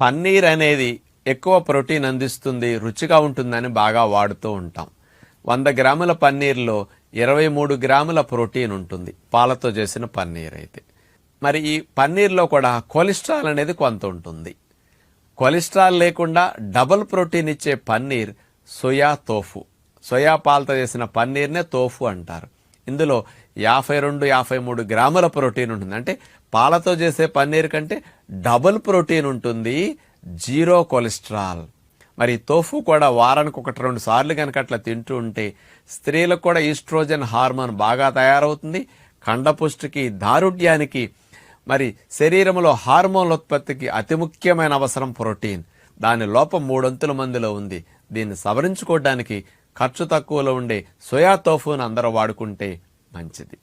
పన్నీర్ అనేది ఎక్కువ ప్రోటీన్ అందిస్తుంది రుచిగా ఉంటుందని బాగా వాడుతూ ఉంటాం. వంద గ్రాముల పన్నీర్లో ఇరవై మూడు గ్రాముల ప్రోటీన్ ఉంటుంది పాలతో చేసిన పన్నీర్ అయితే. మరి ఈ పన్నీర్లో కూడా కొలెస్ట్రాల్ అనేది కొంత ఉంటుంది. కొలెస్ట్రాల్ లేకుండా డబుల్ ప్రోటీన్ ఇచ్చే పన్నీర్ సోయా తోఫు. సోయా పాలతో చేసిన పన్నీర్నే తోఫు అంటారు. ఇందులో యాభై రెండు యాభై మూడు గ్రాముల ప్రోటీన్ ఉంటుంది. అంటే పాలతో చేసే పన్నీర్ కంటే డబుల్ ప్రోటీన్ ఉంటుంది జీరో కొలెస్ట్రాల్. మరి తోఫు కూడా వారానికి ఒకటి రెండు సార్లు కనుక అట్లా తింటూ ఉంటే స్త్రీలకు కూడా ఈస్ట్రోజన్ హార్మోన్ బాగా తయారవుతుంది. కండపుష్టికి దారుఢ్యానికి మరి శరీరంలో హార్మోన్ల ఉత్పత్తికి అతి ముఖ్యమైన అవసరం ప్రోటీన్. దాని లోపం మూడొంతుల మందిలో ఉంది. దీన్ని సవరించుకోవడానికి ఖర్చు తక్కువలో ఉండే సోయా తోఫును అందరూ వాడుకుంటే మంచిది.